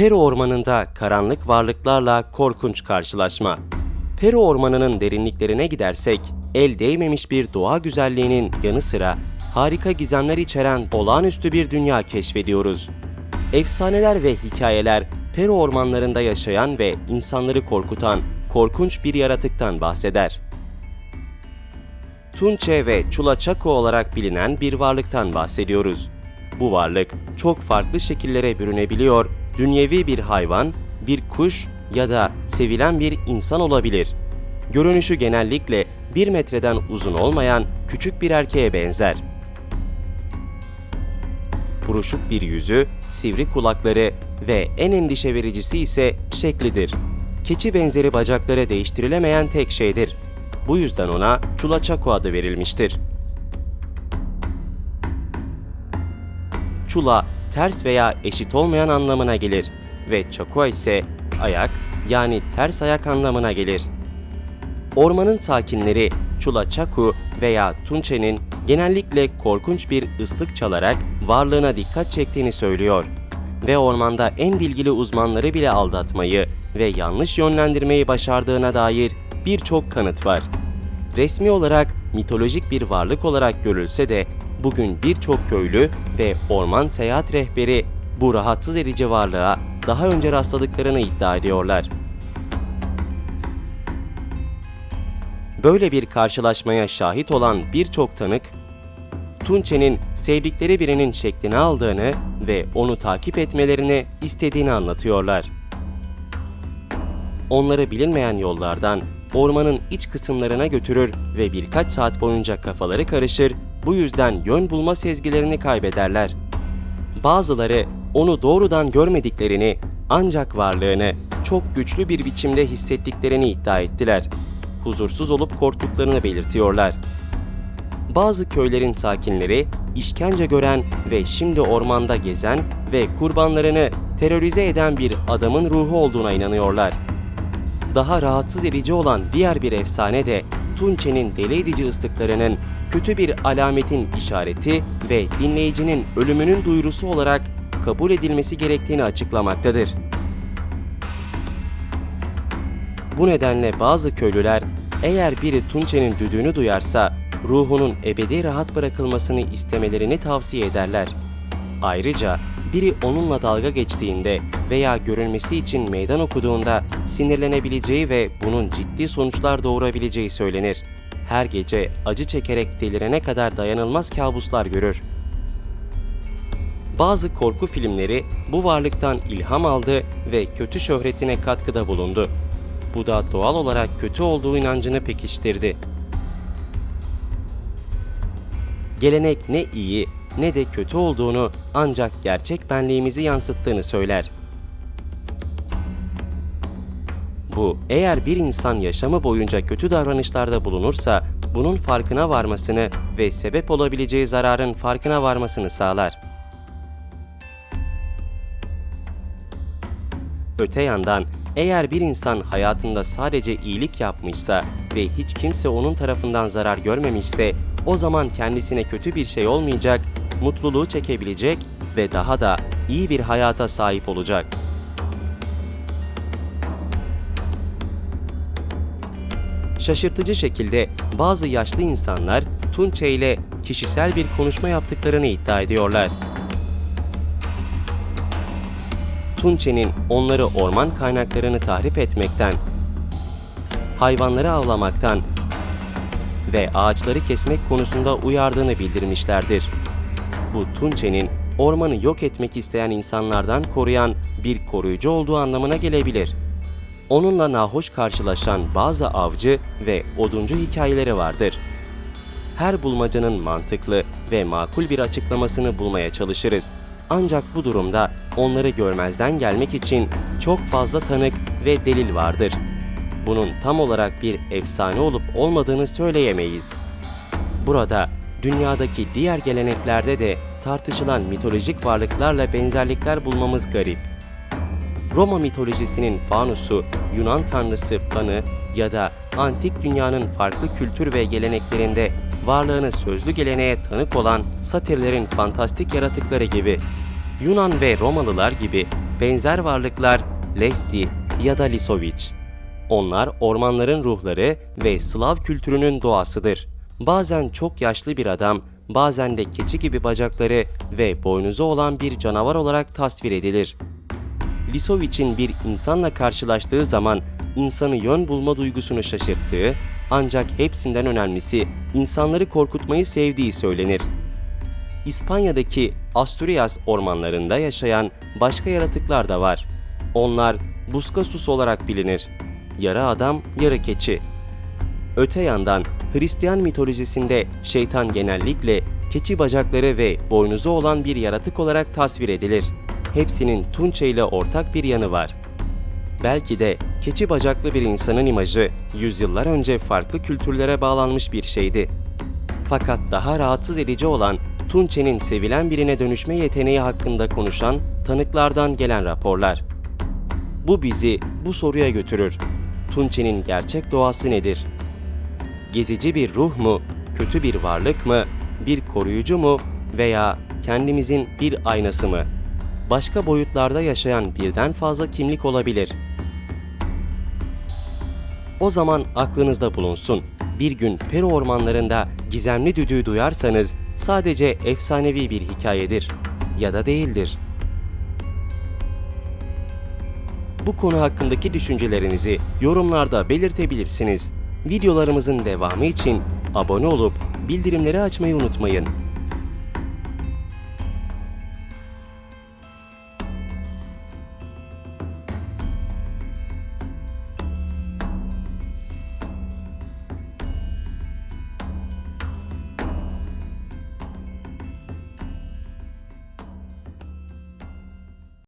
Peru ormanında karanlık varlıklarla korkunç karşılaşma. Peru ormanının derinliklerine gidersek, el değmemiş bir doğa güzelliğinin yanı sıra harika gizemler içeren olağanüstü bir dünya keşfediyoruz. Efsaneler ve hikayeler Peru ormanlarında yaşayan ve insanları korkutan korkunç bir yaratıktan bahseder. Tunçe ve Chulachaco olarak bilinen bir varlıktan bahsediyoruz. Bu varlık çok farklı şekillere bürünebiliyor, dünyevi bir hayvan, bir kuş ya da sevilen bir insan olabilir. Görünüşü genellikle 1 metreden uzun olmayan küçük bir erkeğe benzer. Buruşuk bir yüzü, sivri kulakları ve en endişe vericisi ise şeklidir. Keçi benzeri bacakları değiştirilemeyen tek şeydir. Bu yüzden ona Chulachaco adı verilmiştir. Chula, ters veya eşit olmayan anlamına gelir ve Chakua ise ayak yani ters ayak anlamına gelir. Ormanın sakinleri Chulachaku veya Tunçe'nin genellikle korkunç bir ıslık çalarak varlığına dikkat çektiğini söylüyor ve ormanda en bilgili uzmanları bile aldatmayı ve yanlış yönlendirmeyi başardığına dair birçok kanıt var. Resmi olarak mitolojik bir varlık olarak görülse de bugün birçok köylü ve orman seyahat rehberi bu rahatsız edici varlığa daha önce rastladıklarını iddia ediyorlar. Böyle bir karşılaşmaya şahit olan birçok tanık, Tunçe'nin sevdikleri birinin şeklini aldığını ve onu takip etmelerini istediğini anlatıyorlar. Onları bilinmeyen yollardan ormanın iç kısımlarına götürür ve birkaç saat boyunca kafaları karışır, bu yüzden yön bulma sezgilerini kaybederler. Bazıları onu doğrudan görmediklerini ancak varlığını çok güçlü bir biçimde hissettiklerini iddia ettiler. Huzursuz olup korktuklarını belirtiyorlar. Bazı köylerin sakinleri işkence gören ve şimdi ormanda gezen ve kurbanlarını terörize eden bir adamın ruhu olduğuna inanıyorlar. Daha rahatsız edici olan diğer bir efsane de Tunçe'nin deli edici ıslıklarının kötü bir alametin işareti ve dinleyicinin ölümünün duyurusu olarak kabul edilmesi gerektiğini açıklamaktadır. Bu nedenle bazı köylüler eğer biri Tunçe'nin düdüğünü duyarsa ruhunun ebedi rahat bırakılmasını istemelerini tavsiye ederler. Ayrıca biri onunla dalga geçtiğinde veya görülmesi için meydan okuduğunda sinirlenebileceği ve bunun ciddi sonuçlar doğurabileceği söylenir. Her gece acı çekerek delirene kadar dayanılmaz kabuslar görür. Bazı korku filmleri bu varlıktan ilham aldı ve kötü şöhretine katkıda bulundu. Bu da doğal olarak kötü olduğu inancını pekiştirdi. Gelenek ne iyi ne de kötü olduğunu ancak gerçek benliğimizi yansıttığını söyler. Bu, eğer bir insan yaşamı boyunca kötü davranışlarda bulunursa, bunun farkına varmasını ve sebep olabileceği zararın farkına varmasını sağlar. Öte yandan eğer bir insan hayatında sadece iyilik yapmışsa ve hiç kimse onun tarafından zarar görmemişse o zaman kendisine kötü bir şey olmayacak, mutluluğu çekebilecek ve daha da iyi bir hayata sahip olacak. Şaşırtıcı şekilde bazı yaşlı insanlar Tunçe ile kişisel bir konuşma yaptıklarını iddia ediyorlar. Tunçe'nin onları orman kaynaklarını tahrip etmekten, hayvanları avlamaktan ve ağaçları kesmek konusunda uyardığını bildirmişlerdir. Bu Tunçe'nin ormanı yok etmek isteyen insanlardan koruyan bir koruyucu olduğu anlamına gelebilir. Onunla nahoş karşılaşan bazı avcı ve oduncu hikayeleri vardır. Her bulmacanın mantıklı ve makul bir açıklamasını bulmaya çalışırız. Ancak bu durumda onları görmezden gelmek için çok fazla tanık ve delil vardır. Bunun tam olarak bir efsane olup olmadığını söyleyemeyiz. Burada dünyadaki diğer geleneklerde de tartışılan mitolojik varlıklarla benzerlikler bulmamız garip. Roma mitolojisinin Fanusu, Yunan tanrısı Pan'ı ya da antik dünyanın farklı kültür ve geleneklerinde varlığını sözlü geleneğe tanık olan satirlerin fantastik yaratıkları gibi Yunan ve Romalılar gibi benzer varlıklar Lessi ya da Lisoviç. Onlar ormanların ruhları ve Slav kültürünün doğasıdır. Bazen çok yaşlı bir adam, bazen de keçi gibi bacakları ve boynuzu olan bir canavar olarak tasvir edilir. Lisoviç'in bir insanla karşılaştığı zaman insanı yön bulma duygusunu şaşırttığı, ancak hepsinden önemlisi insanları korkutmayı sevdiği söylenir. İspanya'daki Asturias ormanlarında yaşayan başka yaratıklar da var. Onlar Buscasus olarak bilinir. Yarı adam, yarı keçi. Öte yandan Hristiyan mitolojisinde şeytan genellikle keçi bacakları ve boynuzu olan bir yaratık olarak tasvir edilir. Hepsinin Tunçe ile ortak bir yanı var. Belki de keçi bacaklı bir insanın imajı yüzyıllar önce farklı kültürlere bağlanmış bir şeydi. Fakat daha rahatsız edici olan Tunçe'nin sevilen birine dönüşme yeteneği hakkında konuşan tanıklardan gelen raporlar. Bu bizi bu soruya götürür. Tunçe'nin gerçek doğası nedir? Gezici bir ruh mu, kötü bir varlık mı, bir koruyucu mu veya kendimizin bir aynası mı? Başka boyutlarda yaşayan birden fazla kimlik olabilir. O zaman aklınızda bulunsun. Bir gün Peru ormanlarında gizemli düdüğü duyarsanız sadece efsanevi bir hikayedir ya da değildir. Bu konu hakkındaki düşüncelerinizi yorumlarda belirtebilirsiniz. Videolarımızın devamı için abone olup bildirimleri açmayı unutmayın.